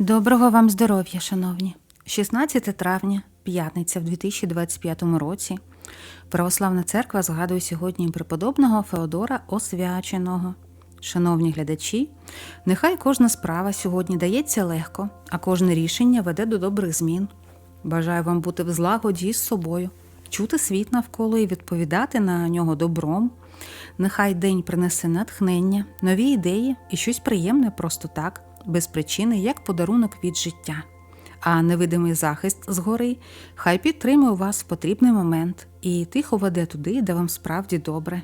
Доброго вам здоров'я, шановні! 16 травня, п'ятниця в 2025 році. Православна церква згадує сьогодні преподобного Феодора Освяченого. Шановні глядачі, нехай кожна справа сьогодні дається легко, а кожне рішення веде до добрих змін. Бажаю вам бути в злагоді з собою, чути світ навколо і відповідати на нього добром. Нехай день принесе натхнення, нові ідеї і щось приємне просто так, без причини, як подарунок від життя. А невидимий захист згори хай підтримує вас в потрібний момент і тихо веде туди, де вам справді добре.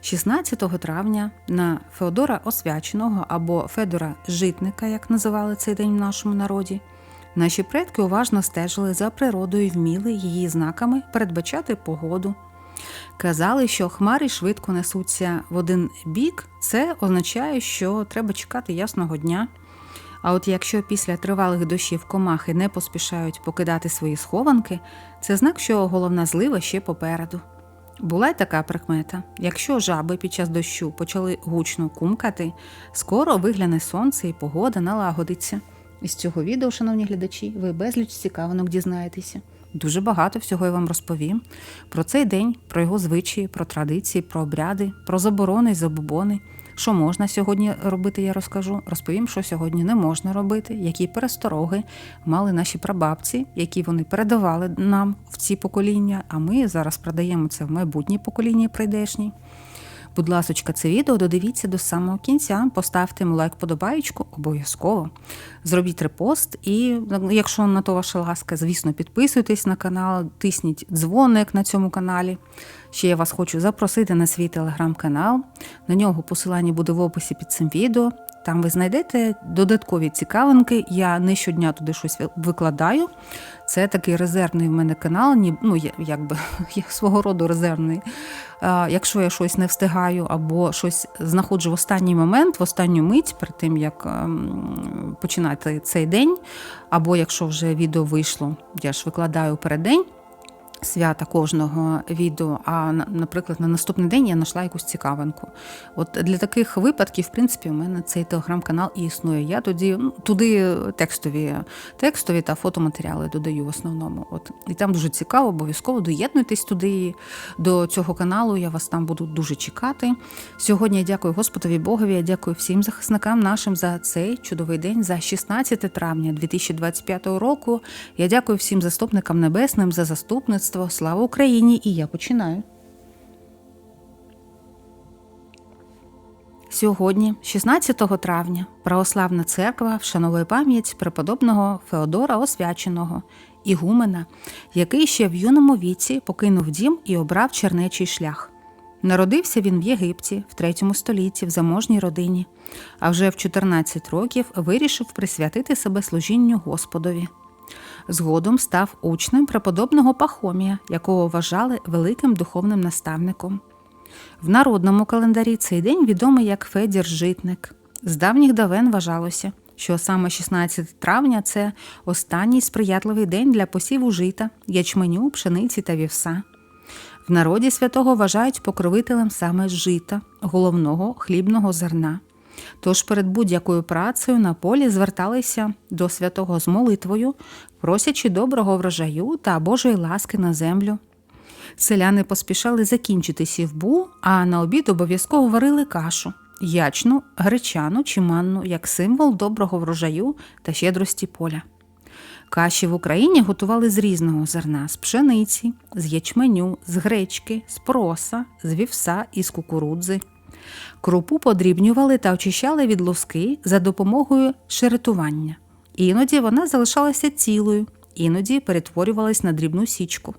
16 травня на Феодора Освяченого або Федора Житника, як називали цей день в нашому народі, наші предки уважно стежили за природою і вміли її знаками передбачати погоду. Казали, що хмари швидко несуться в один бік, це означає, що треба чекати ясного дня. А от якщо після тривалих дощів комахи не поспішають покидати свої схованки, це знак, що головна злива ще попереду. Була й така прикмета: якщо жаби під час дощу почали гучно кумкати, скоро вигляне сонце і погода налагодиться. Із цього відео, шановні глядачі, ви безліч цікавинок дізнаєтеся. Дуже багато всього я вам розповім про цей день, про його звичаї, про традиції, про обряди, про заборони й забобони. Що можна сьогодні робити, я розкажу. Розповім, що сьогодні не можна робити, які перестороги мали наші прабабці, які вони передавали нам в ці покоління. А ми зараз продаємо це в майбутнє покоління прийдешні. Будь ласочка, це відео додивіться до самого кінця, поставте йому лайк подобаєчку, обов'язково. Зробіть репост, і якщо на то ваша ласка, звісно, підписуйтесь на канал, тисніть дзвоник на цьому каналі. Ще я вас хочу запросити на свій телеграм-канал. На нього посилання буде в описі під цим відео. Там ви знайдете додаткові цікавинки. Я не щодня туди щось викладаю. Це такий резервний в мене канал, ну якби як свого роду резервний. Якщо я щось не встигаю або щось знаходжу в останній момент, в останню мить, перед тим як ем, починати цей день, або якщо вже відео вийшло, я ж викладаю перед день свята кожного відео, а наприклад, на наступний день я знайшла якусь цікавинку. От для таких випадків, в принципі, у мене цей телеграм-канал і існує. Я тоді ну, туди текстові текстові та фотоматеріали додаю в основному. От І там дуже цікаво, обов'язково доєднуйтесь туди до цього каналу. Я вас там буду дуже чекати. Сьогодні я дякую Господові Богові, я дякую всім захисникам нашим за цей чудовий день, за 16 травня 2025 року. Я дякую всім заступникам небесним за заступництво. Слава Україні! І я починаю. Сьогодні, 16 травня, Православна церква вшановує пам'ять преподобного Феодора Освяченого, ігумена, який ще в юному віці покинув дім і обрав чернечий шлях. Народився він в Єгипті в третьому столітті в заможній родині, а вже в 14 років вирішив присвятити себе служінню Господові. Згодом став учнем преподобного Пахомія, якого вважали великим духовним наставником. В народному календарі цей день відомий як Федір Житник. З давніх давен вважалося, що саме 16 травня це останній сприятливий день для посіву жита, ячменю, пшениці та вівса. В народі святого вважають покровителем саме жита, головного хлібного зерна. Тож перед будь-якою працею на полі зверталися до святого з молитвою, просячи доброго врожаю та Божої ласки на землю. Селяни поспішали закінчити сівбу, а на обід обов'язково варили кашу, ячну, гречану чи манну як символ доброго врожаю та щедрості поля. Каші в Україні готували з різного зерна з пшениці, з ячменю, з гречки, з проса, з вівса і з кукурудзи. Крупу подрібнювали та очищали від лоски за допомогою шеретування. Іноді вона залишалася цілою, іноді перетворювалась на дрібну січку.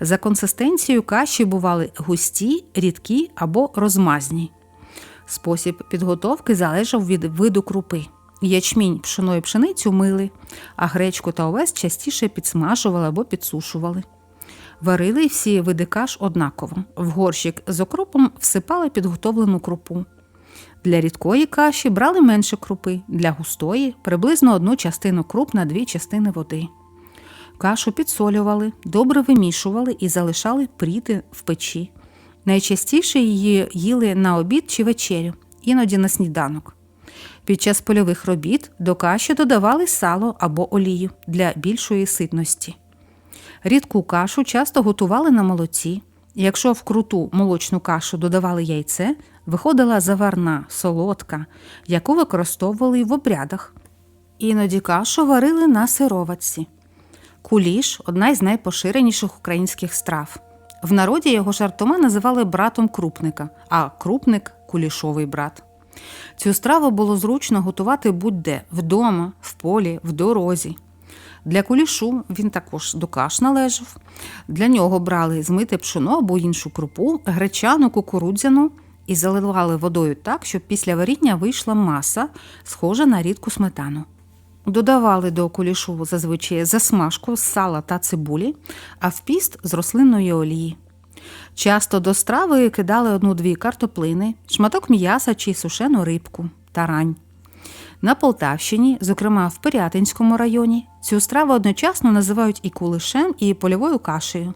За консистенцією каші бували густі, рідкі або розмазні. Спосіб підготовки залежав від виду крупи. Ячмінь пшено і пшеницю мили, а гречку та овес частіше підсмажували або підсушували. Варили всі види каш однаково. В горщик з окропом всипали підготовлену крупу. Для рідкої каші брали менше крупи, для густої приблизно одну частину круп на дві частини води. Кашу підсолювали, добре вимішували і залишали пріти в печі. Найчастіше її їли на обід чи вечерю, іноді на сніданок. Під час польових робіт до каші додавали сало або олію для більшої ситності. Рідку кашу часто готували на молоці. Якщо в круту молочну кашу додавали яйце, виходила заварна, солодка, яку використовували в обрядах. Іноді кашу варили на сироватці. Куліш одна із найпоширеніших українських страв. В народі його жартома називали братом крупника, а крупник кулішовий брат. Цю страву було зручно готувати будь-де вдома, в полі, в дорозі. Для кулішу він також до каш належав. Для нього брали змите пшоно або іншу крупу, гречану, кукурудзяну і заливали водою так, щоб після варіння вийшла маса, схожа на рідку сметану. Додавали до кулішу зазвичай засмажку з сала та цибулі, а в піст з рослинної олії. Часто до страви кидали одну-дві картоплини, шматок м'яса чи сушену рибку, тарань. На Полтавщині, зокрема в Пирятинському районі, цю страву одночасно називають і кулишем, і польовою кашею.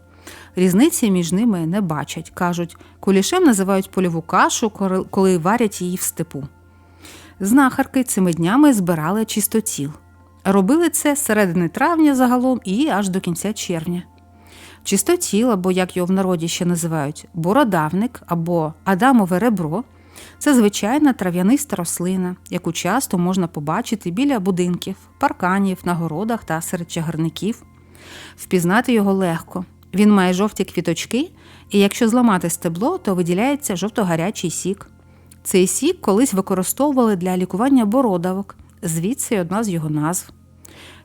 Різниці між ними не бачать. Кажуть, кулішем називають польову кашу, коли варять її в степу. Знахарки цими днями збирали чистотіл. Робили це з середини травня загалом і аж до кінця червня. Чистотіл, або як його в народі ще називають, бородавник або адамове ребро це звичайна трав'яниста рослина, яку часто можна побачити біля будинків, парканів, на городах та серед чагарників. Впізнати його легко. Він має жовті квіточки, і якщо зламати стебло, то виділяється жовто-гарячий сік. Цей сік колись використовували для лікування бородавок, звідси одна з його назв.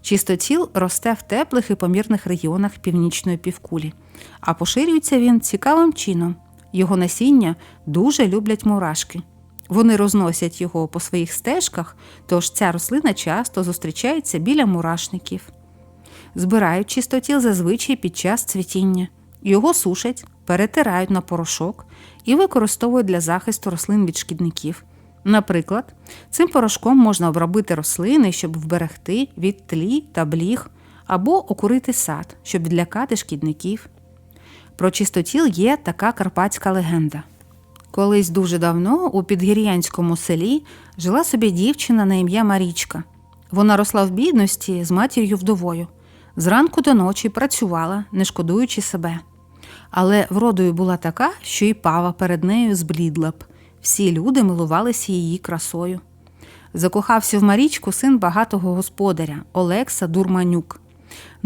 Чистоціл росте в теплих і помірних регіонах північної півкулі, а поширюється він цікавим чином. Його насіння дуже люблять мурашки. Вони розносять його по своїх стежках, тож ця рослина часто зустрічається біля мурашників. Збирають чистотіл зазвичай під час цвітіння. Його сушать, перетирають на порошок і використовують для захисту рослин від шкідників. Наприклад, цим порошком можна обробити рослини, щоб вберегти від тлі та бліг, або окурити сад, щоб відлякати шкідників. Про чистотіл є така карпатська легенда. Колись дуже давно у підгір'янському селі жила собі дівчина на ім'я Марічка. Вона росла в бідності з матір'ю вдовою. Зранку до ночі працювала, не шкодуючи себе. Але вродою була така, що і пава перед нею зблідла б. Всі люди милувалися її красою. Закохався в Марічку син багатого господаря Олекса Дурманюк.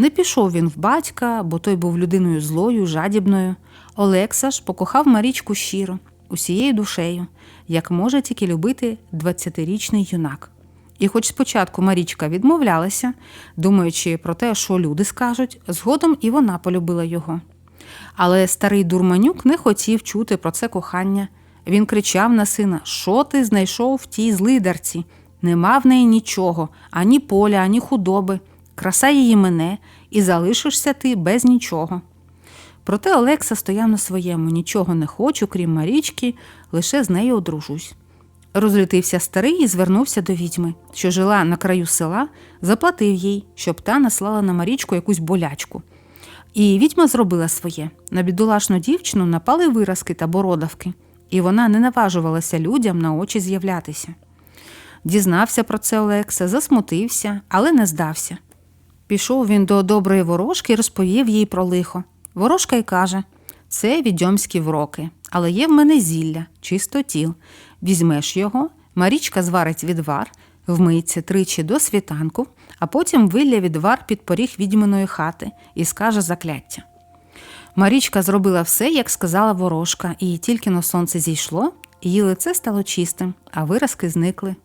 Не пішов він в батька, бо той був людиною злою, жадібною. Олекса ж покохав Марічку щиро, усією душею, як може тільки любити 20-річний юнак. І, хоч спочатку Марічка відмовлялася, думаючи про те, що люди скажуть, згодом і вона полюбила його. Але старий дурманюк не хотів чути про це кохання. Він кричав на сина: Що ти знайшов в тій злидарці? Нема в неї нічого, ані поля, ані худоби. Краса її мене, і залишишся ти без нічого. Проте Олекса стояв на своєму нічого не хочу, крім Марічки, лише з нею одружусь. Розлютився старий і звернувся до відьми, що жила на краю села, заплатив їй, щоб та наслала на Марічку якусь болячку. І відьма зробила своє. На бідолашну дівчину напали виразки та бородавки, і вона не наважувалася людям на очі з'являтися. Дізнався про це Олекса, засмутився, але не здався. Пішов він до доброї ворожки і розповів їй про лихо. Ворожка й каже: це відьомські вроки, але є в мене зілля, чистотіл. Візьмеш його, Марічка зварить відвар, вмиється тричі до світанку, а потім вилля відвар під поріг відьминої хати і скаже закляття. Марічка зробила все, як сказала ворожка, і тільки но сонце зійшло, її лице стало чистим, а виразки зникли.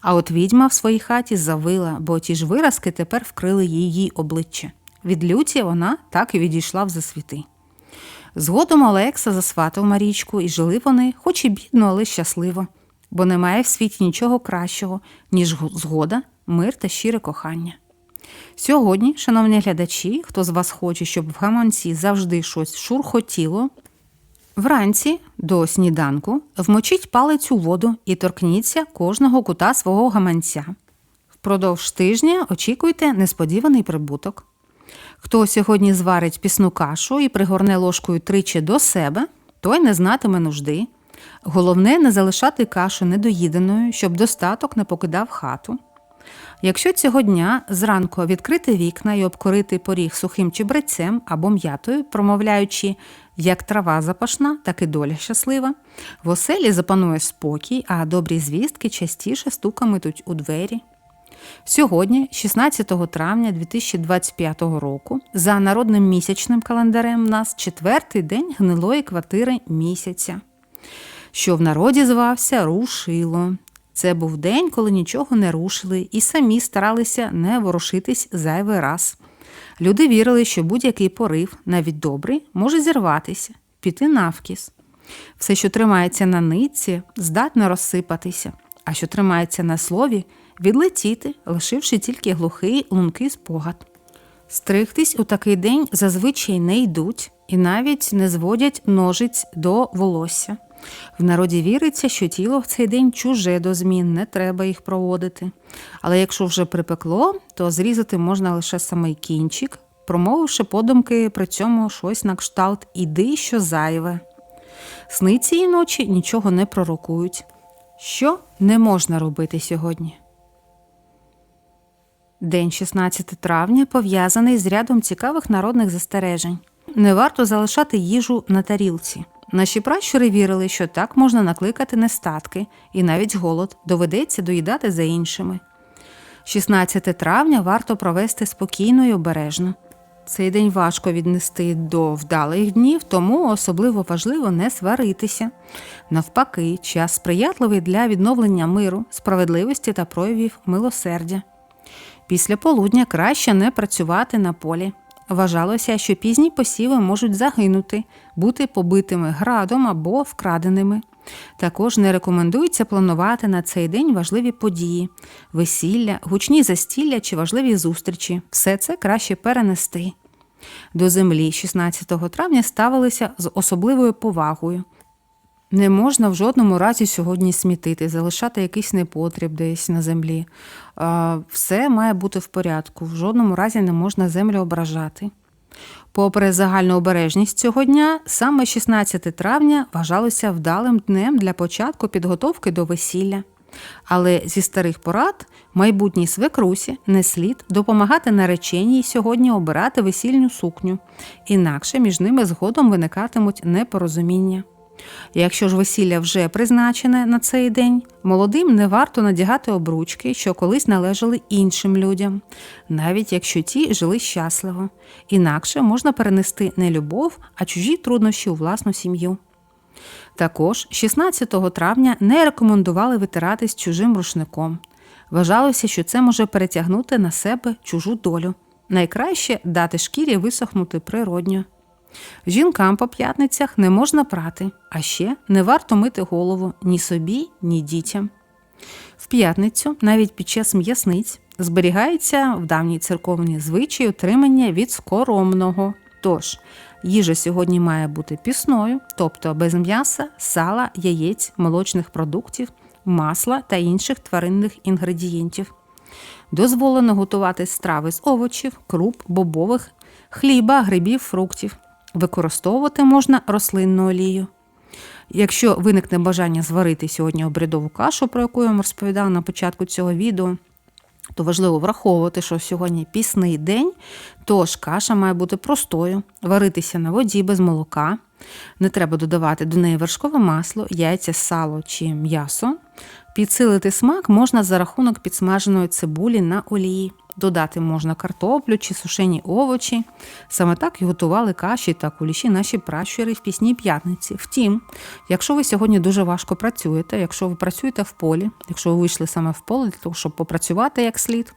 А от відьма в своїй хаті завила, бо ті ж виразки тепер вкрили її обличчя. Від люті вона так і відійшла в засвіти. Згодом Олекса засватав Марічку, і жили вони, хоч і бідно, але щасливо, бо немає в світі нічого кращого, ніж згода, мир та щире кохання. Сьогодні, шановні глядачі, хто з вас хоче, щоб в гаманці завжди щось шурхотіло, вранці до сніданку вмочіть палець у воду і торкніться кожного кута свого гаманця. Впродовж тижня очікуйте несподіваний прибуток. Хто сьогодні зварить пісну кашу і пригорне ложкою тричі до себе, той не знатиме нужди. Головне не залишати кашу недоїденою, щоб достаток не покидав хату. Якщо цього дня зранку відкрити вікна і обкорити поріг сухим чебрецем або м'ятою, промовляючи як трава запашна, так і доля щаслива, в оселі запанує спокій, а добрі звістки частіше стукаметуть у двері. Сьогодні, 16 травня 2025 року, за народним місячним календарем, у нас четвертий день гнилої квартири місяця, що в народі звався Рушило. Це був день, коли нічого не рушили, і самі старалися не ворушитись зайвий раз. Люди вірили, що будь-який порив, навіть добрий, може зірватися, піти навкіс. Все, що тримається на нитці, здатне розсипатися, а що тримається на слові, відлетіти, лишивши тільки глухий лункий спогад. Стригтись у такий день зазвичай не йдуть і навіть не зводять ножиць до волосся. В народі віриться, що тіло в цей день чуже до змін, не треба їх проводити. Але якщо вже припекло, то зрізати можна лише самий кінчик, промовивши подумки при цьому щось на кшталт іди, що зайве. Сни цієї ночі нічого не пророкують. Що не можна робити сьогодні? День 16 травня пов'язаний з рядом цікавих народних застережень. Не варто залишати їжу на тарілці. Наші пращури вірили, що так можна накликати нестатки, і навіть голод доведеться доїдати за іншими. 16 травня варто провести спокійно і обережно. Цей день важко віднести до вдалих днів, тому особливо важливо не сваритися. Навпаки, час сприятливий для відновлення миру, справедливості та проявів милосердя. Після полудня краще не працювати на полі. Вважалося, що пізні посіви можуть загинути, бути побитими градом або вкраденими. Також не рекомендується планувати на цей день важливі події, весілля, гучні застілля чи важливі зустрічі. Все це краще перенести. До землі 16 травня ставилися з особливою повагою. Не можна в жодному разі сьогодні смітити, залишати якийсь непотріб десь на землі. Все має бути в порядку, в жодному разі не можна землю ображати. Попри загальну обережність цього дня, саме 16 травня вважалося вдалим днем для початку підготовки до весілля. Але зі старих порад майбутній свекрусі не слід допомагати нареченій сьогодні обирати весільню сукню, інакше між ними згодом виникатимуть непорозуміння. Якщо ж весілля вже призначене на цей день, молодим не варто надягати обручки, що колись належали іншим людям, навіть якщо ті жили щасливо, інакше можна перенести не любов, а чужі труднощі у власну сім'ю. Також 16 травня не рекомендували витиратись чужим рушником. Вважалося, що це може перетягнути на себе чужу долю. Найкраще дати шкірі висохнути природньо. Жінкам по п'ятницях не можна прати, а ще не варто мити голову ні собі, ні дітям. В п'ятницю, навіть під час м'ясниць, зберігається в давній церковній звичай отримання від скоромного. Тож, їжа сьогодні має бути пісною, тобто без м'яса, сала, яєць, молочних продуктів, масла та інших тваринних інгредієнтів. Дозволено готувати страви з овочів, круп, бобових, хліба, грибів, фруктів. Використовувати можна рослинну олію. Якщо виникне бажання зварити сьогодні обрядову кашу, про яку я вам розповідала на початку цього відео, то важливо враховувати, що сьогодні пісний день, тож каша має бути простою, варитися на воді без молока. Не треба додавати до неї вершкове масло, яйця, сало чи м'ясо. Підсилити смак можна за рахунок підсмаженої цибулі на олії. Додати можна картоплю чи сушені овочі. Саме так і готували каші та куліші наші пращури в пісній п'ятниці. Втім, якщо ви сьогодні дуже важко працюєте, якщо ви працюєте в полі, якщо ви вийшли саме в поле для того, щоб попрацювати як слід,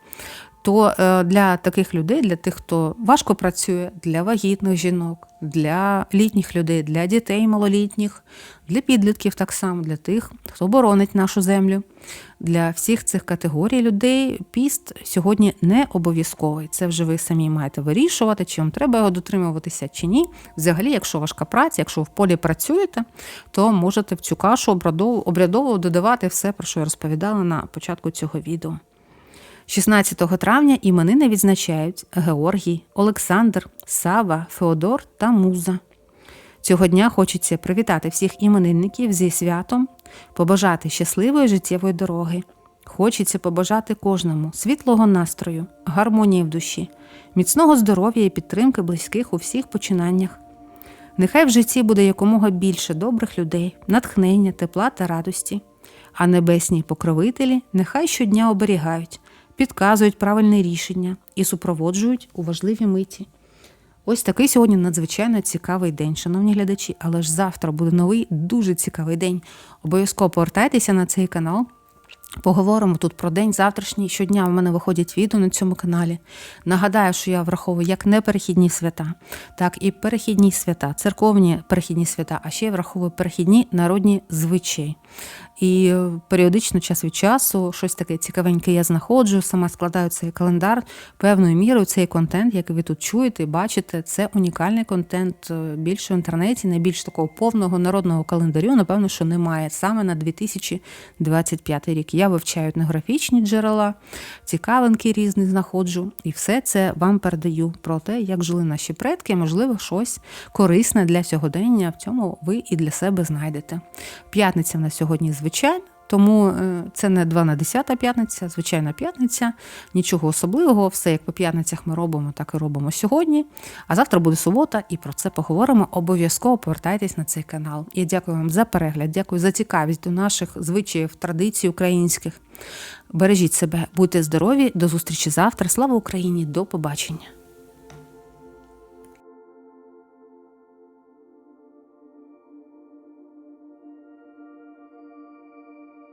то е, для таких людей, для тих, хто важко працює, для вагітних жінок, для літніх людей, для дітей малолітніх, для підлітків так само, для тих, хто боронить нашу землю, для всіх цих категорій людей піст сьогодні не обов'язковий. Це вже ви самі маєте вирішувати, чи вам треба його дотримуватися чи ні. Взагалі, якщо важка праця, якщо в полі працюєте, то можете в цю кашу обрядово додавати все, про що я розповідала на початку цього відео. 16 травня іменини відзначають Георгій, Олександр, Сава, Феодор та Муза. Цього дня хочеться привітати всіх іменинників зі святом, побажати щасливої життєвої дороги. Хочеться побажати кожному світлого настрою, гармонії в душі, міцного здоров'я і підтримки близьких у всіх починаннях. Нехай в житті буде якомога більше добрих людей, натхнення, тепла та радості, а небесні покровителі нехай щодня оберігають, підказують правильне рішення і супроводжують у важливі миті. Ось такий сьогодні надзвичайно цікавий день, шановні глядачі. Але ж завтра буде новий дуже цікавий день. Обов'язково повертайтеся на цей канал. Поговоримо тут про день завтрашній. Щодня в мене виходять відео на цьому каналі. Нагадаю, що я враховую як неперехідні свята, так і перехідні свята, церковні перехідні свята, а ще я враховую перехідні народні звичаї. І е, періодично, час від часу, щось таке цікавеньке я знаходжу, сама складаю цей календар певною мірою. Цей контент, який ви тут чуєте і бачите, це унікальний контент. е, Більше в інтернеті, найбільш такого повного народного календарю, напевно, що немає саме на 2025 рік. Я вивчаю етнографічні джерела, цікавинки різні знаходжу, і все це вам передаю про те, як жили наші предки. Можливо, щось корисне для сьогодення. В цьому ви і для себе знайдете. П'ятниця в нас сьогодні звичайна. Тому е, це не 2 на 10 п'ятниця, звичайна п'ятниця, нічого особливого, все як по п'ятницях ми робимо, так і робимо сьогодні. А завтра буде субота, і про це поговоримо. Обов'язково повертайтесь на цей канал. Я дякую вам за перегляд, дякую за цікавість до наших звичаїв, традицій українських. Бережіть себе, будьте здорові, до зустрічі завтра. Слава Україні! До побачення!